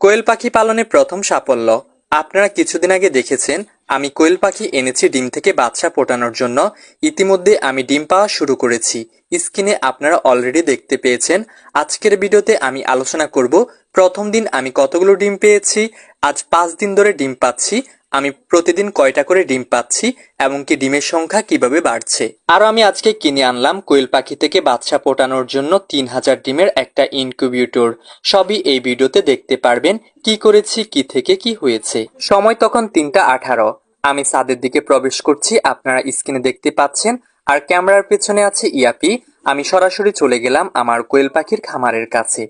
কোয়েল পাখি পালনে প্রথম সাফল্য। আপনারা কিছুদিন আগে দেখেছেন, আমি কোয়েল পাখি এনেছি ডিম থেকে বাচ্চা পোটানোর জন্য। ইতিমধ্যে আমি ডিম পাওয়া শুরু করেছি। স্ক্রিনে আপনারা অলরেডি দেখতে পেয়েছেন। আজকের ভিডিওতে আমি আলোচনা করব, প্রথম দিন আমি কতগুলো ডিম পেয়েছি, আজ পাঁচ দিন ধরে ডিম পাচ্ছি আমি প্রতিদিন কয়টা করে ডিম পাচ্ছি এবং কি ডিমের সংখ্যা কীভাবে বাড়ছে? আর আমি আজকে কিনে আনলাম কোয়েল পাখি থেকে বাচ্চা ফোটানোর জন্য তিন হাজার ডিমের একটা ইনকিউবিউটর সবই এই ভিডিওতে দেখতে পারবেন কি করেছি, কি থেকে কি হয়েছে। সময় তখন তিনটা আঠারো। আমি ছাদের দিকে প্রবেশ করছি, আপনারা স্ক্রিনে দেখতে পাচ্ছেন। আর ক্যামেরার পেছনে আছে ইয়াপি। আমি সরাসরি চলে গেলাম আমার কোয়েল পাখির খামারের কাছে।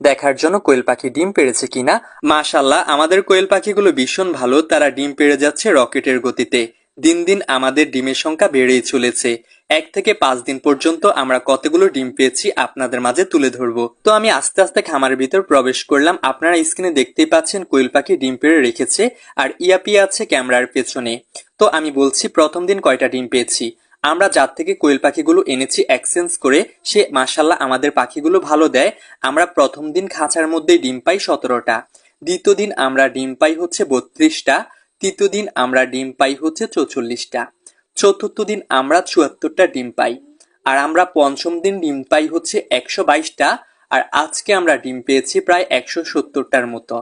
দেখার জন্য কোয়েল পাখি ডিম পেড়েছে কিনা? মাশাল্লাহ আমাদের কোয়েল পাখিগুলো ভীষণ ভালো, তারা ডিম পেড়ে যাচ্ছে রকেটের গতিতে। দিন দিন আমাদের ডিমের সংখ্যা বেড়েই চলেছে। এক থেকে পাঁচ দিন পর্যন্ত আমরা কতগুলো ডিম পেয়েছি আপনাদের মাঝে তুলে ধরবো। তো আমি আস্তে আস্তে খামারের ভিতর প্রবেশ করলাম। আপনারা স্ক্রিনে দেখতেই পাচ্ছেন কোয়েল পাখি ডিম পেড়ে রেখেছে, আর ইয়াপি আছে ক্যামেরার পেছনে। তো আমি বলছি, প্রথম দিন কয়টা ডিম পেয়েছি? আমরা যার থেকে কোয়েল পাখিগুলো এনেছি এক্সচেঞ্জ করে, সে মাসাল্লাহ আমাদের পাখিগুলো ভালো দেয়। আমরা প্রথম দিন খাঁচার মধ্যে ডিম পাই সতেরোটা। দ্বিতীয় দিন আমরা ডিম পাই হচ্ছে বত্রিশটা। তৃতীয় দিন আমরা ডিম পাই হচ্ছে চৌচল্লিশটা। চতুর্থ দিন আমরা চুয়াত্তরটা ডিম পাই। আর আমরা পঞ্চম দিন ডিম পাই হচ্ছে একশো বাইশটা। আর আজকে আমরা ডিম পেয়েছি প্রায় একশো সত্তরটার মতো।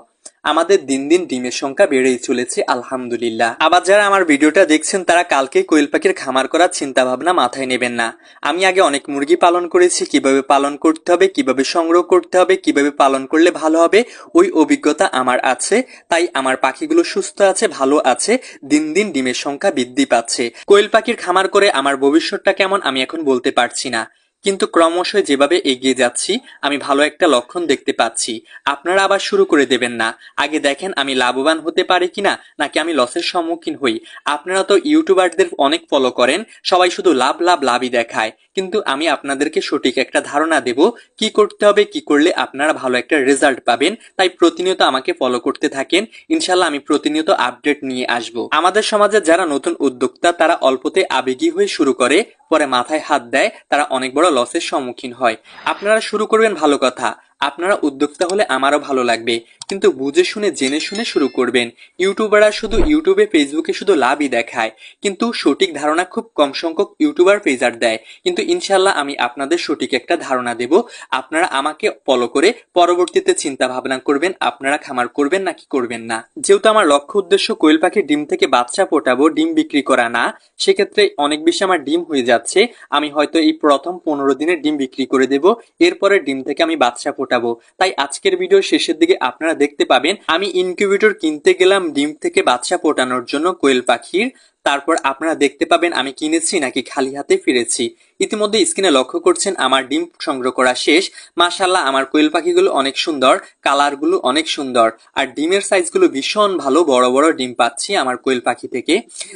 আমাদের দিন দিন ডিমের সংখ্যা বেড়েই চলেছে, আলহামদুলিল্লাহ। আবার যারা আমার ভিডিওটা দেখছেন, তারা কালকে কোয়েল পাখির খামার করার চিন্তা ভাবনা মাথায় নেবেন না। আমি আগে অনেক মুরগি পালন করেছি, কীভাবে পালন করতে হবে, কীভাবে সংগ্রহ করতে হবে, কীভাবে পালন করলে ভালো হবে, ওই অভিজ্ঞতা আমার আছে, তাই আমার পাখিগুলো সুস্থ আছে, ভালো আছে, দিন দিন ডিমের সংখ্যা বৃদ্ধি পাচ্ছে। কোয়েল পাখির খামার করে আমার ভবিষ্যৎটা কেমন আমি এখন বলতে পারছি না। কিন্তু ক্রমশ যেভাবে এগিয়ে যাচ্ছি, আমি ভালো একটা লক্ষণ দেখতে পাচ্ছি। আপনারা আবার শুরু করে দেবেন না। আগে দেখেন আমি লাভবান হতে পারি কিনা, নাকি আমি লসের সম্মুখীন হই। আপনারা তো ইউটিউবারদের অনেক ফলো করেন, সবাই শুধু লাভ লাভ, লাভই দেখায়। কিন্তু আমি আপনাদেরকে সঠিক একটা ধারণা দেব, কি করতে হবে, কি করলে আপনারা ভালো একটা রেজাল্ট পাবেন। তাই প্রতিনিয়ত আমাকে ফলো করতে থাকেন। ইনশাল্লাহ আমি প্রতিনিয়ত আপডেট নিয়ে আসব। আমাদের সমাজে যারা নতুন উদ্যোক্তা, তারা অল্পতে আবেগী হয়ে শুরু করে, পরে মাথায় হাত দেয়, তারা অনেক বড় লসের সম্মুখীন হয়। আপনারা শুরু করবেন ভালো কথা। আপনারা উদ্যোক্তা হলে আমারও ভালো লাগবে। কিন্তু বুঝে শুনে, জেনে শুনে শুরু করবেন। ইউটিউবাররা শুধু ইউটিউবে, ফেসবুকে শুধু লাভই দেখায়। কিন্তু সঠিক ধারণা খুব কম সংখ্যক ইউটিউবার পেজার দেয়। কিন্তু ইনশাল্লাহ আমি আপনাদের সঠিক একটা ধারণা দেব। আপনারা আমাকে ফলো করে পরবর্তীতে চিন্তা ভাবনা করবেন, আপনারা খামার করবেন নাকি করবেন না। যেহেতু আমার লক্ষ্য উদ্দেশ্য কোয়েল পাখির ডিম থেকে বাচ্চা ফোটাবো, ডিম বিক্রি করা না, সেক্ষেত্রে অনেক বেশি আমার ডিম হয়ে যাচ্ছে। আমি হয়তো এই প্রথম পনেরো দিনের ডিম বিক্রি করে দেব। এরপরে ডিম থেকে আমি বাচ্চা ফোটাবো তাই আজকের ভিডিও শেষের দিকে আপনারা দেখতে পাবেন, আমি ইনকিউবেটর কিনতে গেলাম ডিম থেকে বাচ্চা ফোটানোর জন্য কোয়েল পাখির। তারপর আপনারা দেখতে পাবেন আমি কিনেছি নাকি খালি হাতে ফিরেছি। ইতিমধ্যে স্ক্রিনে লক্ষ্য করছেন আমার ডিম সংগ্রহ করা শেষ। মাশাল্লাহ আমার কোয়েল পাখিগুলো অনেক সুন্দর, কালারগুলো অনেক সুন্দর। আর ডিমের সাইজগুলো ভীষণ ভালো, বড় বড় ডিম পাচ্ছি আমার কোয়েল পাখি থেকে।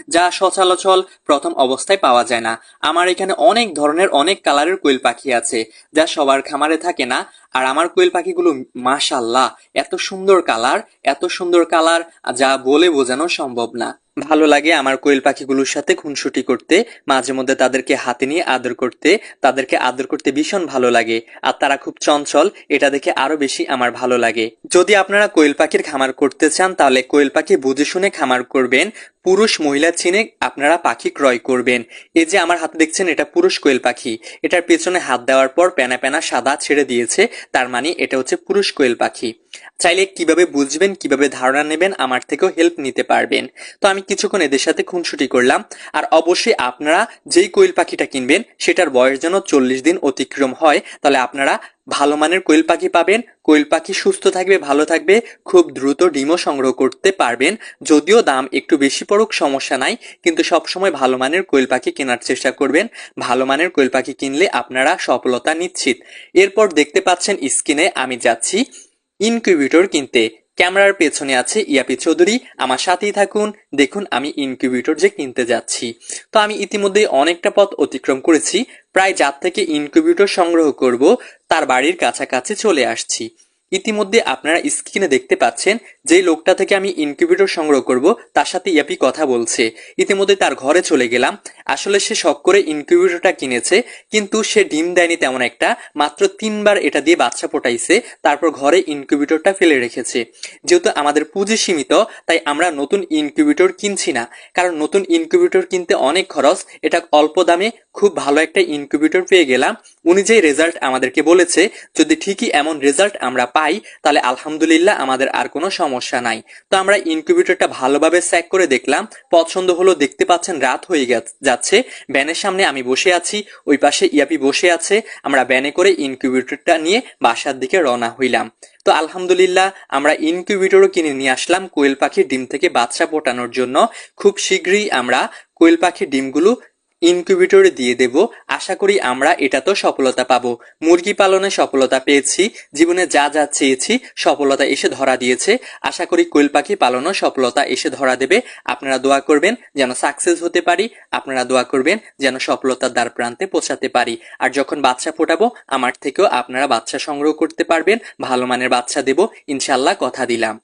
যা সচলাচল প্রথম অবস্থায় পাওয়া যায় না। আমার এখানে অনেক ধরনের, অনেক কালারের কোয়েল পাখি আছে, যা সবার খামারে থাকে না। আর আমার কোয়েল পাখিগুলো মাশাল্লাহ এত সুন্দর কালার, এত সুন্দর কালার, যা বলে বোঝানো সম্ভব না। ভালো লাগে আমার কোয়েল পাখিগুলোর সাথে খুনসুটি করতে মাঝে মধ্যে তাদেরকে হাতে নিয়ে আদর করতে, তাদেরকে আদর করতে ভীষণ ভালো লাগে। আর তারা খুব চঞ্চল, এটা দেখে আরও বেশি আমার ভালো লাগে। যদি আপনারা কোয়েল পাখির খামার করতে চান, তাহলে কোয়েল পাখি বুঝে শুনে খামার করবেন। পুরুষ মহিলা চিনে আপনারা পাখি ক্রয় করবেন। এই যে আমার হাতে দেখছেন এটা পুরুষ কোয়েল পাখি। এটার পেছনে হাত দেওয়ার পর প্যানা প্যানা সাদা ছেড়ে দিয়েছে, তার মানে এটা হচ্ছে পুরুষ কোয়েল পাখি। চাইলে কীভাবে বুঝবেন, কীভাবে ধারণা নেবেন, আমার থেকেও হেল্প নিতে পারবেন। তো আমি কিছুক্ষণ এদের সাথে খুনসুটি করলাম, আর অবশ্যই আপনারা যেই কোয়েল পাখিটা কিনবেন, সেটার বয়স যেন চল্লিশ দিন অতিক্রম হয়, তাহলে আপনারা ভালো মানের কোয়েল পাখি পাবেন, কোয়েল পাখি সুস্থ থাকবে, ভালো থাকবে, খুব দ্রুত ডিমও সংগ্রহ করতে পারবেন, যদিও দাম একটু বেশি পড়ুক, সমস্যা নাই, কিন্তু সবসময় ভালো মানের কোয়েল পাখি কেনার চেষ্টা করবেন, ভালো মানের কোয়েল পাখি কিনলে আপনারা সফলতা নিশ্চিত। এরপর দেখতে পাচ্ছেন স্ক্রিনে আমি যাচ্ছি, ইনকিউবেটর কিনতে। ক্যামেরার পেছনে আছে ইয়াপি চৌধুরী, আমার সাথেই থাকুন, দেখুন আমি ইনকিউবেটর যে কিনতে যাচ্ছি। তো আমি ইতিমধ্যে অনেকটা পথ অতিক্রম করেছি প্রায় যার থেকে ইনকিউবেটর সংগ্রহ করব তার বাড়ির কাছাকাছি চলে আসছি। ইতিমধ্যে আপনারা স্ক্রিনে দেখতে পাচ্ছেন যেই লোকটা থেকে আমি ইনকিউবেটর সংগ্রহ করব, তার সাথে ইয়াপি কথা বলছে। ইতিমধ্যে তার ঘরে চলে গেলাম। আসলে সে শখ করে ইনকিউবেটরটা কিনেছে, কিন্তু সে ডিম দেয়নি তেমন একটা। মাত্র তিনবার এটা দিয়ে বাচ্চা ফোটাইছে, তারপর ঘরে ইনকিউবেটরটা ফেলে রেখেছে। যেহেতু আমাদের পুঁজি সীমিত, তাই আমরা নতুন ইনকিউবেটর কিনছি না। কারণ নতুন ইনকিউবেটর কিনতে অনেক খরচ, এটা অল্প দামে খুব ভালো একটা ইনকিউবেটর পেয়ে গেলাম। উনি যেই রেজাল্ট আমাদেরকে বলেছে, যদি ঠিকই এমন রেজাল্ট আমরা পাই, তাহলে আলহামদুলিল্লাহ আমাদের আর কোনো সমস্যা নাই। তো আমরা ইনকিউবেটরটা ভালোভাবে চেক করে দেখলাম, পছন্দ হলো দেখতে পাচ্ছেন রাত হয়ে যাচ্ছে। ব্যানের সামনে আমি বসে আছি, ওই পাশে ইয়াপি বসে আছে, আমরা ব্যানে করে ইনকিউবেটরটা নিয়ে বাসার দিকে রওনা হইলাম। তো আলহামদুলিল্লাহ, আমরা ইনকিউবেটরও কিনে নিয়ে আসলাম কোয়েল পাখির ডিম থেকে বাচ্চা ফোটানোর জন্য। খুব শীঘ্রই আমরা কোয়েল পাখির ডিমগুলো ইনকিউবেটরে দিয়ে দেব। আশা করি আমরা এটা তো সফলতা পাবো। মুরগি পালনে সফলতা পেয়েছি। জীবনে যা যা চেয়েছি, সফলতা এসে ধরা দিয়েছে। আশা করি কোয়েল পাখি পালনও সফলতা এসে ধরা দেবে। আপনারা দোয়া করবেন যেন সাকসেস হতে পারি। আপনারা দোয়া করবেন যেন সফলতার দ্বার প্রান্তে পৌঁছাতে পারি। আর যখন বাচ্চা ফোটাবো, আমার থেকেও আপনারা বাচ্চা সংগ্রহ করতে পারবেন। ভালো মানের বাচ্চা দেব। ইনশাল্লাহ কথা দিলাম।